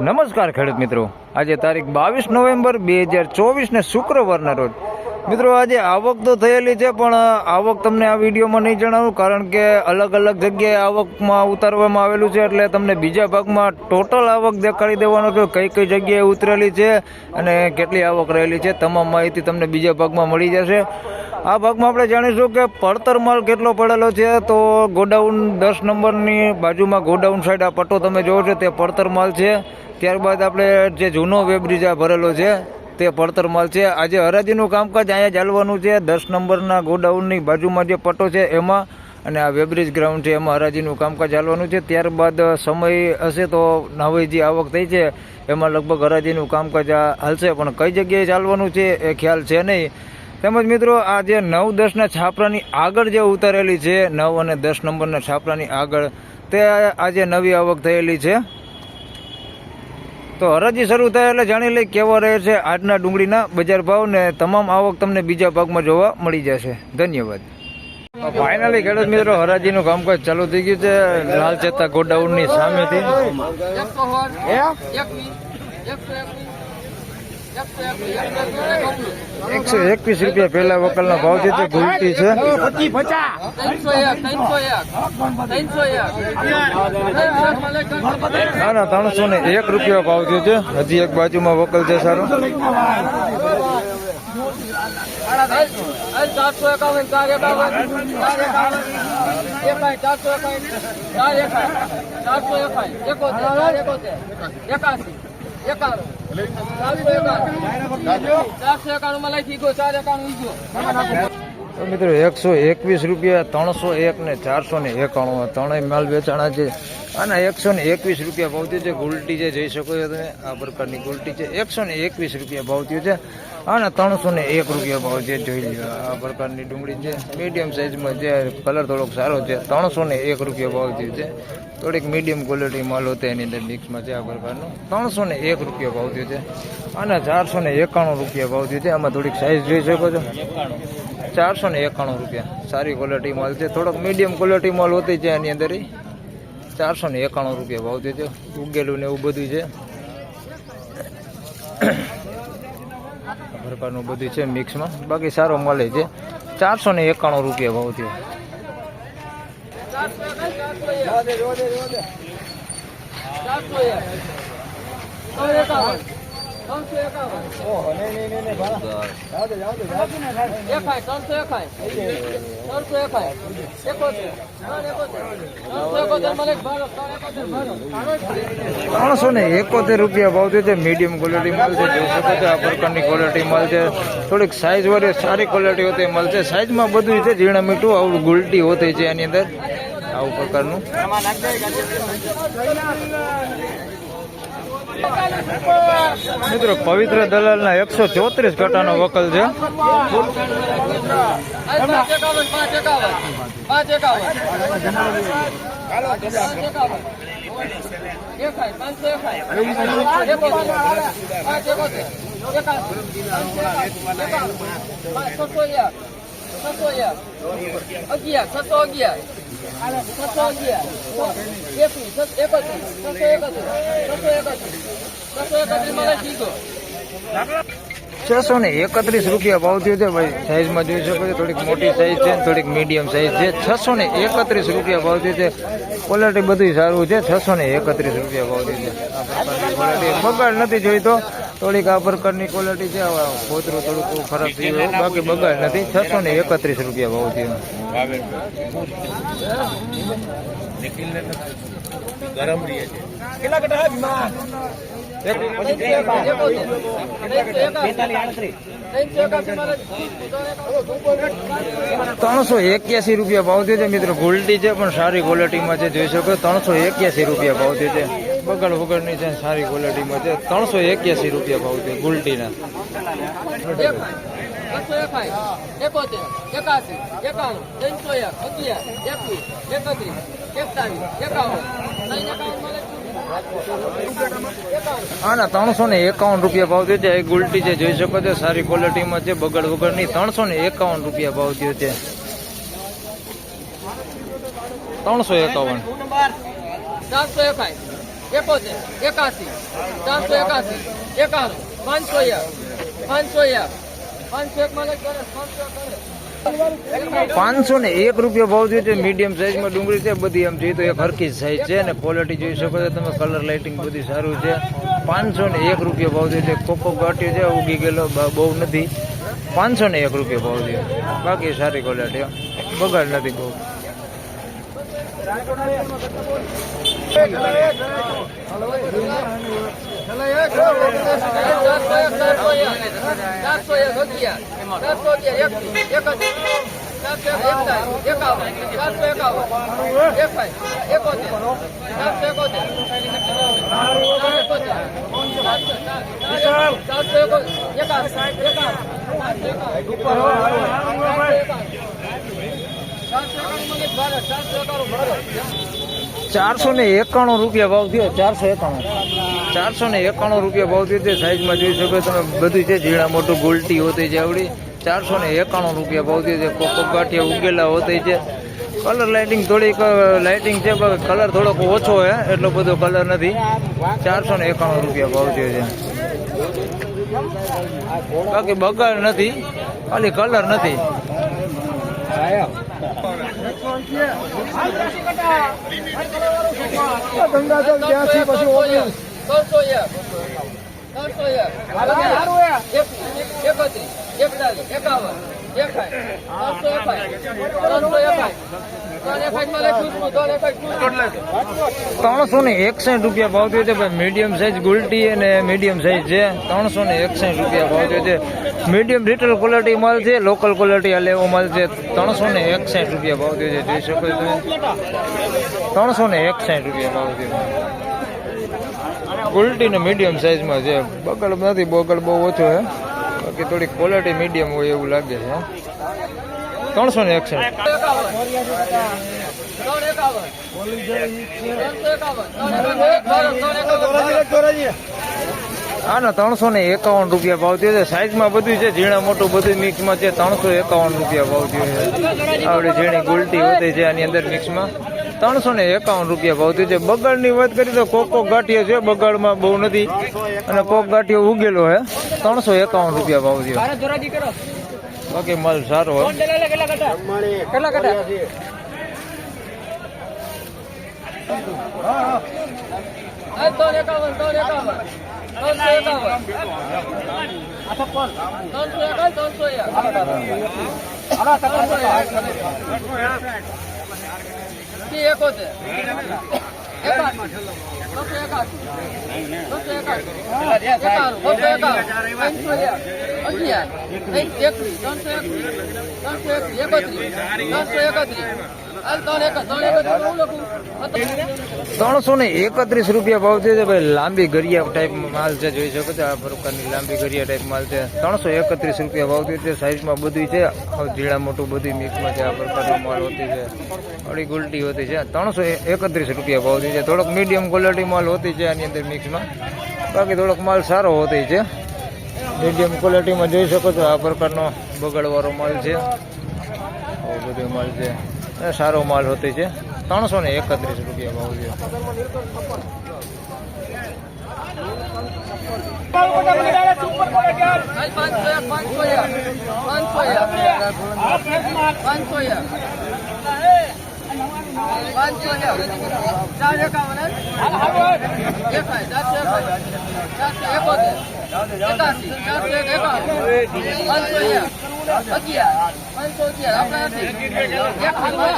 નમસ્કાર ખેડૂત મિત્રો. આજે તારીખ બાવીસ નવેમ્બર બે હજાર ચોવીસને શુક્રવારના રોજ. મિત્રો, આજે આવક તો થયેલી છે, પણ આવક તમને આ વિડીયોમાં નહીં જણાવું, કારણ કે અલગ અલગ જગ્યાએ આવકમાં ઉતારવામાં આવેલું છે, એટલે તમને બીજા ભાગમાં ટોટલ આવક દેખાડી દેવાનો છે, કઈ કઈ જગ્યાએ ઉતરેલી છે અને કેટલી આવક રહેલી છે, તમામ માહિતી તમને બીજા ભાગમાં મળી જશે. આ ભાગમાં આપણે જાણીશું કે પડતર માલ કેટલો પડેલો છે. તો ગોડાઉન દસ નંબરની બાજુમાં ગોડાઉન સાઈડ આ પટ્ટો તમે જોવો છો, તે પડતર માલ છે. ત્યારબાદ આપણે જે જૂનો વેબ્રિજ આ ભરેલો છે, તે પડતર માલ છે. આજે હરાજીનું કામકાજ અહીંયા ચાલવાનું છે. દસ નંબરના ગોડાઉનની બાજુમાં જે પટ્ટો છે, એમાં અને આ વેબ્રિજ ગ્રાઉન્ડ છે, એમાં હરાજીનું કામકાજ ચાલવાનું છે. ત્યારબાદ સમય હશે તો નવી જે આવક થઈ છે. એમાં લગભગ હરાજીનું કામકાજ હાલશે. પણ કઈ જગ્યાએ ચાલવાનું છે, એ ખ્યાલ છે નહીં. તેમજ મિત્રો, આ જે નવ દસના છાપરાની આગળ જે ઉતારેલી છે, નવ અને દસ નંબરના છાપરાની આગળ, તે આજે નવી આવક થયેલી છે. તો હરાજી શરૂ થાય એટલે જાણી લઈ કેવા રહે છે આજના ડુંગળીના બજાર ભાવ ને તમામ આવક તમને બીજા ભાગમાં જોવા મળી જશે. ધન્યવાદ. ફાઇનલી ખેડૂત મિત્રો, હરાજીનું કામકાજ ચાલુ થઈ ગયું છે, લાલ ચેતા ગોડાઉનની સામેથી. એકસો એકવીસ રૂપિયા પહેલા વકલના ભાવ છે ગુલટી છે. ના ના, ત્રણસો ને એક રૂપિયા ભાવ થયો છે. હજી એક બાજુમાં વકલ છે સારું. ચારસો એકાવન, ચાર એકાવન ચાર એકાવન, ચારસો એકાવન ચાર એકાવન ચારસો એકાવન એકોતેર એકોતેર, એકાસી. એકાણું. મિત્રો, એકસો એકવીસ રૂપિયા, ત્રણસો એક ને ચારસો ને એકાણું. ત્રણેય માલ વેચાણા છે. અને એકસો ને એકવીસ રૂપિયા ભાવતી છે ગુલટી છે, જોઈ શકો છો તમે, આ પ્રકારની ગુલટી છે. એકસો ને એકવીસ રૂપિયા ભાવતી છે. અને ત્રણસો ને એક રૂપિયા ભાવ છે, જોઈ લો આ પ્રકારની ડુંગળી છે. મીડિયમ સાઇઝમાં છે કલર થોડોક સારો છે. ત્રણસો ને એક રૂપિયા ભાવતી છે, થોડીક મીડિયમ ક્વોલિટી માલ હોય એની અંદર મિક્સમાં છે આ પ્રકારનું. ત્રણસો ને એક રૂપિયા ભાવતી છે, અને ચારસો ને એકાણું રૂપિયા ભાવતી છે, આમાં થોડીક સાઇઝ જોઈ શકો છો. ચારસો ને એકાણું રૂપિયા. સારી ક્વોલિટી માલ છે. થોડોક મીડિયમ ક્વોલિટી માલ હોતી છે એની અંદર. ચારસો ને એકાણું રૂપિયા ભાવ છે, ઉગેલું ને એવું બધું છે. પ્રકારનું બધું છે મિક્સમાં બાકી સારો મળે છે ચારસો ને એકાણું રૂપિયા ભાવ થયો ચારસો ત્રણસો ને એકોતેર રૂપિયા ભાવ છે. મીડિયમ ક્વોલિટી છો. આ પ્રકારની ક્વોલિટી છે. થોડીક સાઇઝ વાળી સારી ક્વોલિટી હોતી માલ છે. સાઇઝમાં બધું છે. ઝીણા મીઠું આવું ગુલટી હોતી છે એની અંદર. આવું પ્રકારનું. મિત્રો પવિત્ર દલાલના એકસો ચોત્રીસ કટાનો વકલ છે એકાવન છસો ને એકત્રીસ રૂપિયા ભાવ થયો છે ભાઈ. સાઈઝમાં જોઈ શકો છો, થોડીક મોટી સાઈઝ છે થોડીક મીડિયમ સાઈઝ છે. છસો ને એકત્રીસ રૂપિયા ભાવ થયો છે. ક્વોલિટી બધું સારું છે. છસો ને એકત્રીસ રૂપિયા ભાવ થયો છે. બગાડ નથી જોઈ તો થોડીક આ પ્રકારની ક્વોલિટી છે હવે ફોતરું થોડુંક ખરાબ થયું હોય, બાકી બગાડ નથી છસો ને એકત્રીસ રૂપિયા ભાવ થયો ત્રણસો એક્યાસી રૂપિયા ભાવ થયો છે. મિત્રો ગોલ્ડી છે પણ સારી ક્વોલિટીમાં છે. જોઈ શકો ત્રણસો એક્યાસી રૂપિયા ભાવ થયો છે. બગડ વગરની છે સારી ક્વોલિટીમાં છે. ત્રણસો એક્યાસી રૂપિયા ભાવ છે ગોલ્ડીના ના ત્રણસો એકાવન એકાવન આના ને એકાવન રૂપિયા ભાવ થયો છે. એ ગુલટી છે જોઈ શકો છો સારી ક્વોલિટીમાં છે બગડ વગરની ત્રણસો ને એકાવન રૂપિયા ભાવ થયો છે. ત્રણસો એકાવન. ચારસો એકાય એકોતેર, એકાસી, ચારસો એકાસી, એકાણું, પાંચસો એક પાંચસો એક પાંચસો એક માં પાંચસો ને એક રૂપિયા ભાવ જોઈએ છે મીડિયમ સાઈઝમાં ડુંગળી છે, બધી એમ જોઈએ તો એક હરકી સાઈઝ છે અને ક્વોલિટી જોઈ શકો છો તમે કલર લાઇટિંગ બધી સારું છે. પાંચસો ને એક રૂપિયા ભાવ જોઈએ છે કોકો ગાંઠિયો છે, ઉગી ગયેલો બહુ નથી. પાંચસો ને એક રૂપિયા ભાવ જોઈએ. બાકી સારી ક્વોલિટી બગાડ નથી બહુ. એક ચારસો એક ચારસો એક અગિયાર ચારસો ને એકાણું રૂપિયા ભાવ થયો, ચારસો એકાણું. ચારસો ને એકાણું રૂપિયા ભાવ થયો છે સાઈઝમાં જોઈ શકો તમે બધું છે, ઝીણા મોટું, ગોલટી હોતી છે આવડી. ચારસો ને એકાણું રૂપિયા ભાવ થયો છે, કોકો ગાંઠિયા ઉગેલા હોતી છે. કલર લાઇટિંગ થોડીક લાઇટિંગ છે કલર થોડોક ઓછો હે, એટલો બધો કલર નથી. ચારસો ને એકાણું રૂપિયા ભાવ થયો છે. બાકી બગાડ નથી, ખાલી કલર નથી. ત્રણસો ને એકસઠ રૂપિયા ભાવ થયો છે મીડિયમ સાઈઝ ગુલટી અને મીડિયમ સાઈઝ છે ત્રણસો ને એકસઠ રૂપિયા ભાવ થયો છે. મીડિયમ રિટેલ ક્વોલિટી માલ છે લોકલ ક્વોલિટી હાલે એવો માલ છે. ત્રણસો ને એકસાઠ રૂપિયા ભાવ થયો છે, જોઈ શકો તમે. ત્રણસો ને એકસાઠ રૂપિયા ભાવ થયો ગુલટી ને મીડિયમ સાઇઝમાં છે. બગડ નથી, બગડ બહુ ઓછો છે. બાકી થોડી ક્વોલિટી મીડિયમ હોય એવું લાગે છે ત્રણસો ને એકસાઠ. એકાવન ત્રણસો હા ના એકાવન રૂપિયા ભાવ થયો છે. સાઈઝમાં બધું છે. ઝીણા મોટું બધું મિક્સમાં છે. ત્રણસો એકાવન રૂપિયા ભાવ થયો છે. આવડી ઝીણી ગુલટી વધે છે આની અંદર મિક્સમાં ત્રણસો ને એકાવન રૂપિયા ભાવ થયો છે. બગાડની વાત કરીએ તો કોક કોક ગાંઠિયો છે. બગાડમાં બહુ નથી. અને કોક ગાંઠિયો ઉગેલો છે. ત્રણસો એકાવન રૂપિયા ભાવ થયો. બાકી માલ સારો હોય. ત્રણસો ત્રણસો ત્રણસો ત્રણસો એકોતેર ત્રણસો એકાસી ત્રણસો એકાસી બસો એકાવન એક અગિયાર એકત્રીસ ત્રણસો એકત્રીસ ત્રણસો એકત્રીસ એકત્રીસ ત્રણસો એકત્રીસ ત્રણસો ને એકત્રીસ રૂપિયા ભાવ થયો છે ભાઈ. લાંબી ગરિયા ટાઈપ માલ છે, જોઈ શકો છો, આ પ્રકારની લાંબી ગરિયા ટાઈપ માલ છે. ત્રણસો એકત્રીસ રૂપિયા ભાવ થયો છે સાઈઝમાં બધું છે. ઝીણા મોટું બધું મિક્સમાં છે, આ પ્રકારનો માલ હોતી છે. અડી ગુલટી હોતી છે. ત્રણસો એકત્રીસ રૂપિયા ભાવ થયો છે. થોડોક મીડિયમ ક્વોલિટી માલ હોતી છે આની અંદર મિક્સમાં બાકી થોડોક માલ સારો હોતી છે. મીડિયમ ક્વોલિટીમાં જોઈ શકો છો, આ પ્રકારનો બગડવાળો માલ છે. બધો માલ છે. સારો માલ હોતી છે ત્રણસો ને એકત્રીસ રૂપિયા ભાવ છે ચારસો એકોતેર એકાસી ચારસો એક એકાવન પાંચસો અગિયાર. પાંચસો અગિયાર.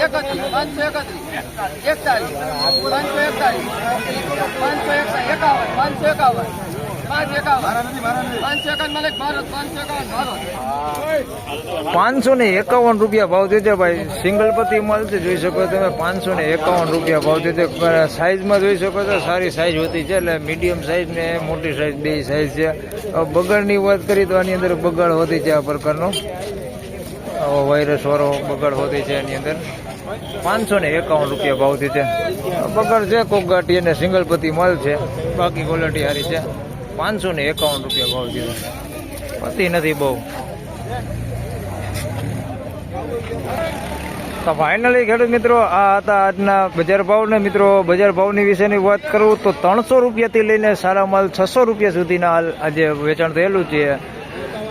એકત્રીસ. પાંચસો એકત્રીસ. એકતાલીસ પાંચસો એકતાલીસ. પાંચસો એક એકાવન. પાંચસો એકાવન પાંચ એકાવન. પાંચસો ને એકાવન રૂપિયા ભાવ થયો ભાઈ. સિંગલ પતિ માલ જોઈ શકો તમે. પાંચસો ને એકાવન રૂપિયા ભાવ થયો સાઈઝમાં જોઈ શકો છો, સારી સાઈઝ હોતી છે, એટલે મીડિયમ સાઈઝ ને મોટી સાઈઝ બે સાઈઝ છે. બગડની વાત કરીએ તો આની અંદર બગાડ હોતી છે આ પ્રકારનો. વાયરસ વાળો બગાડ હોતી છે એની અંદર. પાંચસો ને એકાવન રૂપિયા ભાવથી છે બગાડ છે, કોક ગાંઠી અને સિંગલ પતિ માલ છે. બાકી ક્વોલિટી સારી છે. પાંચસો ને એકાવન રૂપિયા ભાવ થયો. પતી નથી બહુ. તો ફાઇનલી ખેડૂત મિત્રો, આ હતા આજના બજાર ભાવને મિત્રો, બજાર ભાવની વિશેની વાત કરું તો ત્રણસો રૂપિયાથી લઈને સારા માલ છસો રૂપિયા સુધીના હાલ આજે વેચાણ થયેલું છે.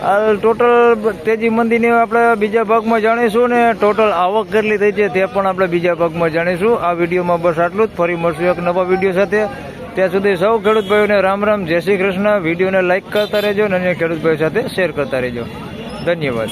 હાલ ટોટલ તેજી મંદીની આપણે બીજા ભાગમાં જાણીશું ને ટોટલ આવક કેટલી થઈ છે તે પણ આપણે બીજા ભાગમાં જાણીશું. આ વિડીયોમાં બસ આટલું જ. ફરી મળશું એક નવા વીડિયો સાથે. ત્યાં સુધી સૌ ખેડૂત ભાઈઓને રામ રામ, જય શ્રી કૃષ્ણ. વિડીયોને લાઇક કરતા રહેજો અને અન્ય ખેડૂત ભાઈઓ સાથે શેર કરતા રહેજો. ધન્યવાદ.